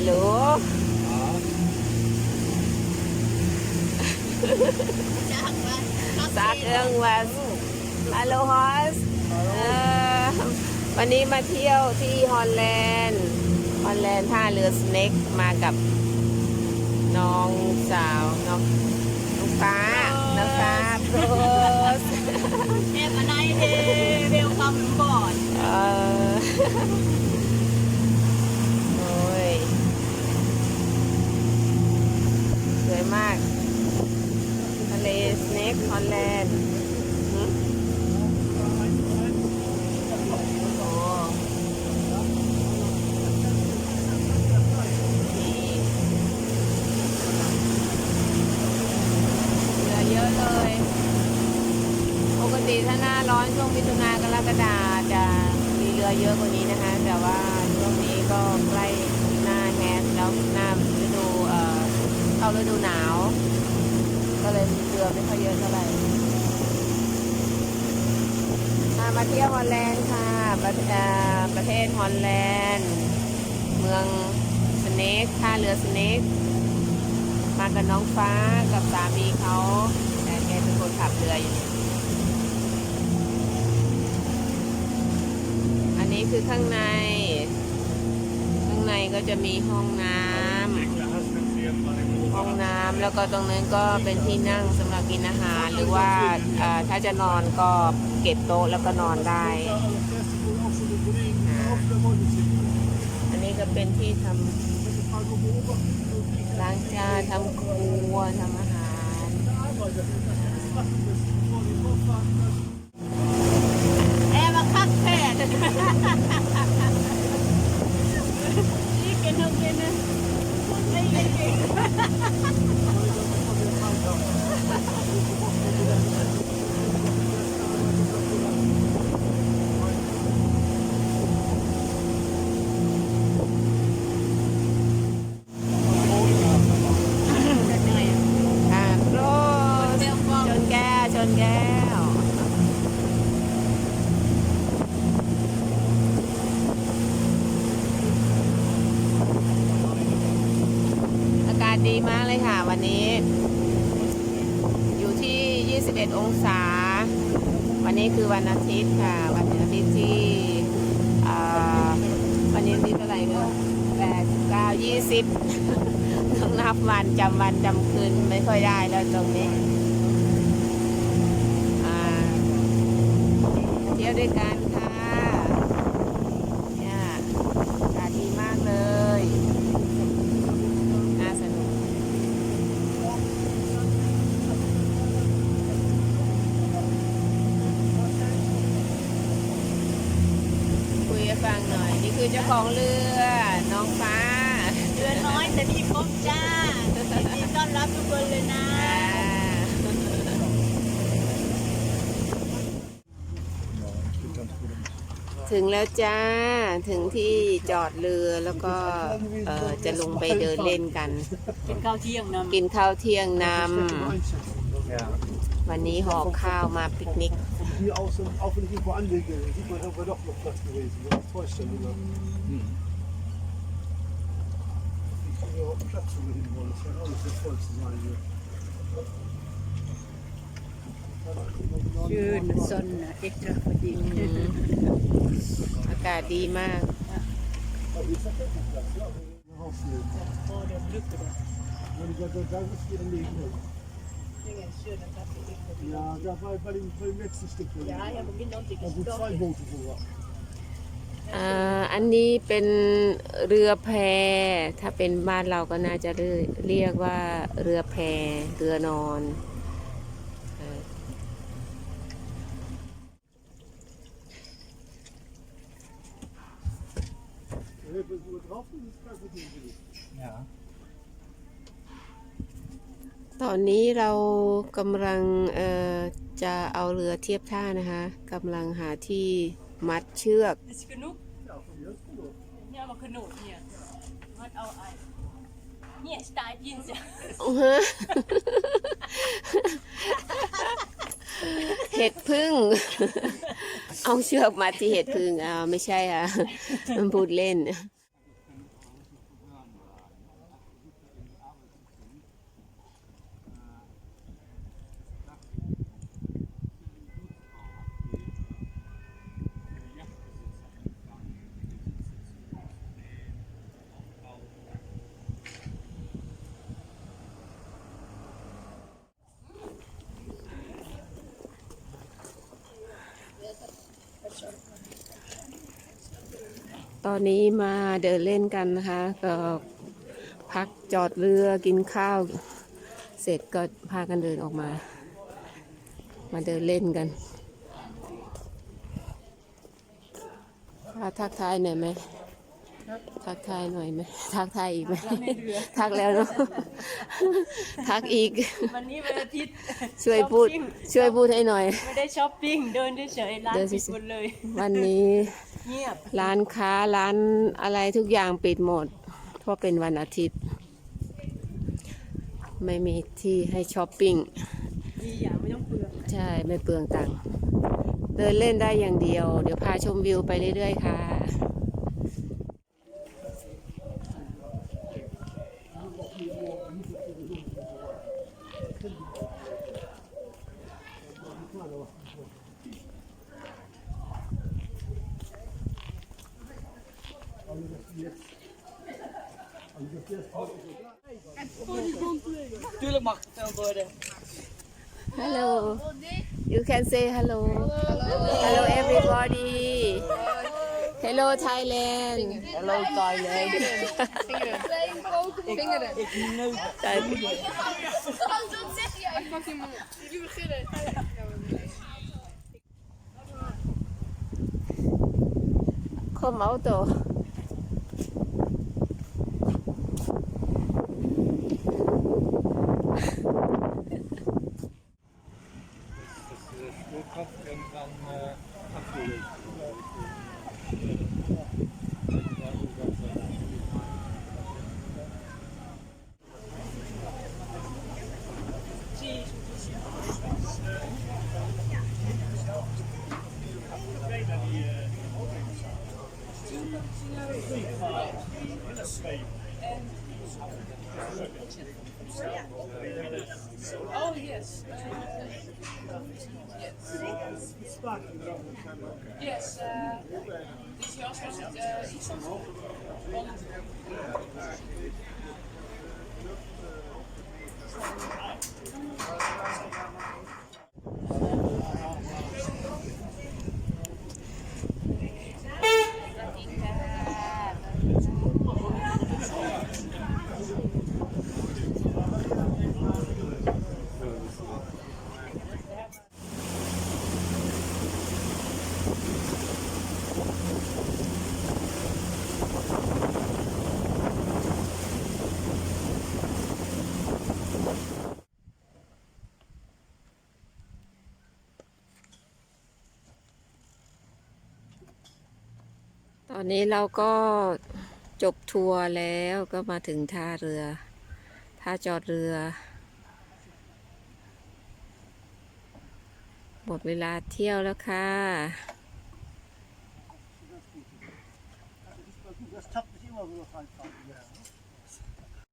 Hello. s a เรื่องว่า Hello horse. วันนี้มาเที่ยวที่ฮอลแลนด์ฮอลแลนด์ท่าเรือสเน็กมากับน้องสาวน้องฟ้าน้องฟ้าโรสเอ็มอะไรเดเวลคัมบอร์ด วยมาก ทะเลสเน็กฮอลแลนด์โอเหลือเยอะเลยปกติถ้าหน้าร้อนช่วงมิถุนากรกฎาจะมีเรือเยอะกว่านี้นะคะ แต่ว่าช่วงนี้ก็ใกล้หน้าแฮทแล้วหน้า เข้าฤดูหนาว ก็เลยมีเรือไม่ค่อยเยอะเท่าไหร่มาเที่ยวฮอลแลนด์ค่ะประเอ่อประเทศฮอลแลนด์ เมืองสเนกท่าเรือสเนกมากับน้องฟ้ากับสามีเขาแต่แกเป็นคนขับเรืออยู่นี่ยอันนี้คือข้างใน ข้างในก็จะมีห้องน้ำ องน้ำแล้วก็ตรงนั้นก็เป็นที่นั่งสำหรับกินอาหาร หรือว่าเอ่อถ้าจะนอนก็เก็บโต๊ะแล้วก็นอนได้ อันนี้ก็เป็นที่ทำล้างจานทำครัวทำอาหาร Have a cocktail. Chicken again. May ศดีมากเลยค่ะ วันนี้ อยู่ที่ 21 องศา วันนี้คือวันอาทิตย์ค่ะ วันอาทิตย์ที่วันนี้ที่เท่าไหร่เนอะแปดเก้ายี่สิบต้องนับวันจำวันจำคืนไม่ค่อยได้แล้วตรงนี้เที่ยวด้วยกันค่ะเนี่ยอากาศดีมากเลย น่าสนุก คุยให้ฟังหน่อย นี่คือ เจ้าของเรือน้องฟ้า เรือน้อยแต่มีครบจ้ายินดีต้อนรับทุกคนเลยนะ ถึงแล้วจ้า ถึงที่จอดเรือแล้วก็เอ่อจะลงไปเดินเล่นกันเป็นข้าวเที่ยงนะกินข้าวเที่ยงนำวันนี้ห่อข้าวมาปิกนิก Hier aus dem, auch wenn ich irgendwo anlege, sieht man, da war doch noch Platz gewesen. Ja, täuscht ja nur. Ich habe überhaupt Platz, wo wir hin wollen. Das scheint auch nicht so voll zu sein hier. ชื่นซนเอ็กซ์ตร้าพอดีอืมอากาศดีมาก Rausnehmen. พอเดี๋ยวลึกไปเลย Wenn ich da, da, da ist wieder liegen. นี่ไงเชื่อนะครับ Ja, da war bei dem, bei dem letzten Stück. Da ยาอย่ามากินน้องติด sind zwei Boote vor. อ่าอันนี้เป็นเรือแพ ถ้าเป็นบ้านเราก็น่าจะเรียกเรียกว่าเรือแพ เรือนอนเออ ตอนนี้เรากำลังเอ่อจะเอาเรือเทียบท่านะคะกำลังหาที่มัดเชือก Is genoeg? Ja, von mir ist genug. Ja, maar genoeg hier. Wat al uit. Hier staat in ze. เห็ดพึ่ง เอาเชือกมาที่เห็ดพึ่งอ่าไม่ใช่อะมันพูดเล่น ตอนนี้มาเดินเล่นกันนะคะก็พักจอดเรือกินข้าว เสร็จก็พากันเดินออกมา มาเดินเล่นกันพาทักทายหน่อยไหม ทักทายหน่อยไหมทักทายอีกไหมทักแล้วเนาะทักอีก วันนี้วันอาทิตย์ช่วยพูด ช้อปปิ้งช่วยพูดให้หน่อย ไม่ได้ช้อปปิ้ง เดินเฉยๆร้านเดินปิดเฉยๆหมดเลย วันนี้ เงียบ ร้านค้าร้านอะไรทุกอย่างปิดหมด เพราะเป็นวันอาทิตย์ ไม่มีที่ให้ช้อปปิ้ง ดีอย่างไม่ต้องเปลืองใช่ ไม่เปลืองตังค์เดินเล่นได้อย่างเดียว เดี๋ยวพาชมวิวไปเรื่อยๆค่ะ Tuurlijk mag het worden. Hello you can say hello hello everybody hello Thailand Hello Thailand. Vingeren. Ik neuk. Dat zeg jij. Ik pak hem Jullie beginnen. คม เอาตัว Spoorkracht en Spark. Yes, uh, this yours was it, uh, it's also uh อนนี้เราก็จบทัวร์แล้วก็มาถึงท่าเรือ ท่าจอดเรือ หมดเวลาเที่ยวแล้วค่ะ Dat tapt misschien wel weer van.